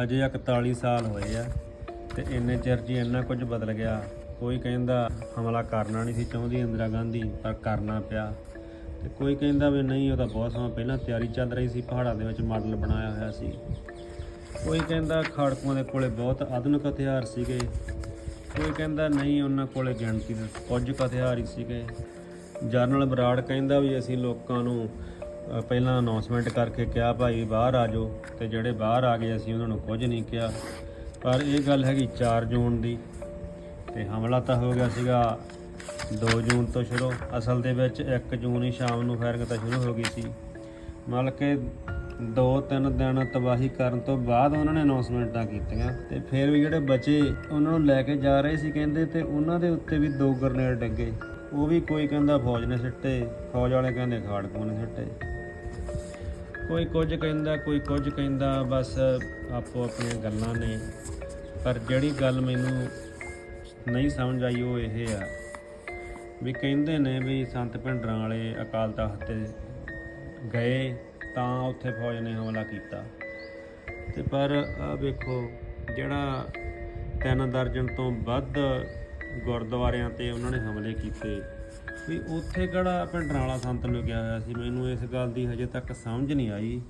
ਹਜੇ 41 ਸਾਲ ਹੋਏ ਆ ਤੇ ਇੰਨੇ ਚਿਰ 'ਚ ਇੰਨਾ ਕੁਝ ਬਦਲ ਗਿਆ। ਕੋਈ ਕਹਿੰਦਾ ਹਮਲਾ ਕਰਨਾ ਨਹੀਂ ਸੀ ਚਾਹੁੰਦੀ ਇੰਦਰਾ ਗਾਂਧੀ, ਪਰ ਕਰਨਾ ਪਿਆ। ਤੇ ਕੋਈ ਕਹਿੰਦਾ ਵੀ ਨਹੀਂ, ਉਹ ਤਾਂ ਬਹੁਤ ਸਮਾਂ ਪਹਿਲਾਂ ਤਿਆਰੀ ਚੱਲ ਰਹੀ ਸੀ, ਪਹਾੜਾਂ ਦੇ ਵਿੱਚ ਮਾਡਲ ਬਣਾਇਆ ਹੋਇਆ ਸੀ। ਕੋਈ ਕਹਿੰਦਾ ਖਾੜਕੂਆਂ ਦੇ ਕੋਲੇ ਬਹੁਤ ਆਧੁਨਿਕ ਹਥਿਆਰ ਸੀਗੇ। ਕੋਈ ਕਹਿੰਦਾ ਨਹੀਂ, ਉਹਨਾਂ ਕੋਲੇ ਗਿਣਤੀ ਦੇ ਕੁਝ ਕੁ ਹਥਿਆਰ ਹੀ ਸੀਗੇ। ਜਨਰਲ ਬਰਾੜ ਕਹਿੰਦਾ ਵੀ ਅਸੀਂ ਲੋਕਾਂ ਨੂੰ ਪਹਿਲਾਂ ਅਨਾਉਂਸਮੈਂਟ ਕਰਕੇ ਕਿਹਾ ਭਾਈ ਬਾਹਰ ਆ ਜਾਓ ਤੇ ਜਿਹੜੇ ਬਾਹਰ ਆ ਗਏ ਅਸੀਂ ਉਹਨਾਂ ਨੂੰ ਕੁਝ ਨਹੀਂ ਕਿਹਾ। ਪਰ ਇਹ ਗੱਲ ਹੈਗੀ 4 ਜੂਨ ਦੀ ਤੇ ਹਮਲਾ ਤਾਂ ਹੋ ਗਿਆ ਸੀਗਾ 2 ਜੂਨ ਤੋਂ ਸ਼ੁਰੂ। ਅਸਲ ਦੇ ਵਿੱਚ 1 ਜੂਨ ਹੀ ਸ਼ਾਮ ਨੂੰ ਫਾਇਰਿੰਗ ਤਾਂ ਸ਼ੁਰੂ ਹੋ ਗਈ ਸੀ। ਮਤਲਬ ਕਿ 2-3 ਦਿਨ ਤਬਾਹੀ ਕਰਨ ਤੋਂ ਬਾਅਦ ਉਹਨਾਂ ਨੇ ਅਨਾਉਂਸਮੈਂਟਾਂ ਕੀਤੀਆਂ ਤੇ ਫਿਰ ਵੀ ਜਿਹੜੇ ਬਚੇ ਉਹਨਾਂ ਨੂੰ ਲੈ ਕੇ ਜਾ ਰਹੇ ਸੀ ਕਹਿੰਦੇ ਤੇ ਉਹਨਾਂ ਦੇ ਉੱਤੇ ਵੀ ਦੋ ਗ੍ਰਨੇਡ ਡੱਗੇ। ਉਹ ਵੀ ਕੋਈ ਕਹਿੰਦਾ ਫੌਜ ਨੇ ਸਿੱਟੇ, ਫੌਜ ਵਾਲੇ ਕਹਿੰਦੇ ਖਾੜਕੂ ਨੇ ਸਿੱਟੇ। ਕੋਈ ਕੁਝ ਕਹਿੰਦਾ, ਕੋਈ ਕੁਝ ਕਹਿੰਦਾ, ਬਸ ਆਪੋ ਆਪਣੀਆਂ ਗੱਲਾਂ ਨੇ। ਪਰ ਜਿਹੜੀ ਗੱਲ ਮੈਨੂੰ ਨਹੀਂ ਸਮਝ ਆਈ ਉਹ ਇਹ ਆ ਵੀ ਕਹਿੰਦੇ ਨੇ ਵੀ ਸੰਤ ਭਿੰਡਰਾਂ ਵਾਲੇ ਅਕਾਲ ਤਖਤ ਤੇ ਗਏ ਤਾਂ ਉੱਥੇ ਫੌਜ ਨੇ ਹਮਲਾ ਕੀਤਾ। ਤੇ ਪਰ ਆ ਵੇਖੋ, ਜਿਹੜਾ ਤਿੰਨ ਦਰਜਨ ਤੋਂ ਵੱਧ ਗੁਰਦੁਆਰਿਆਂ ਤੇ ਉਹਨਾਂ ਨੇ ਹਮਲੇ ਕੀਤੇ। ਵੀ ਉੱਥੇ ਕਿਹੜਾ ਭਿੰਡਰਾਂ ਵਾਲਾ ਸੰਤ ਨੂੰ ਗਿਆ ਹੋਇਆ ਸੀ। ਮੈਨੂੰ ਇਸ ਗੱਲ ਦੀ ਹਜੇ ਤੱਕ ਸਮਝ ਨਹੀਂ ਆਈ।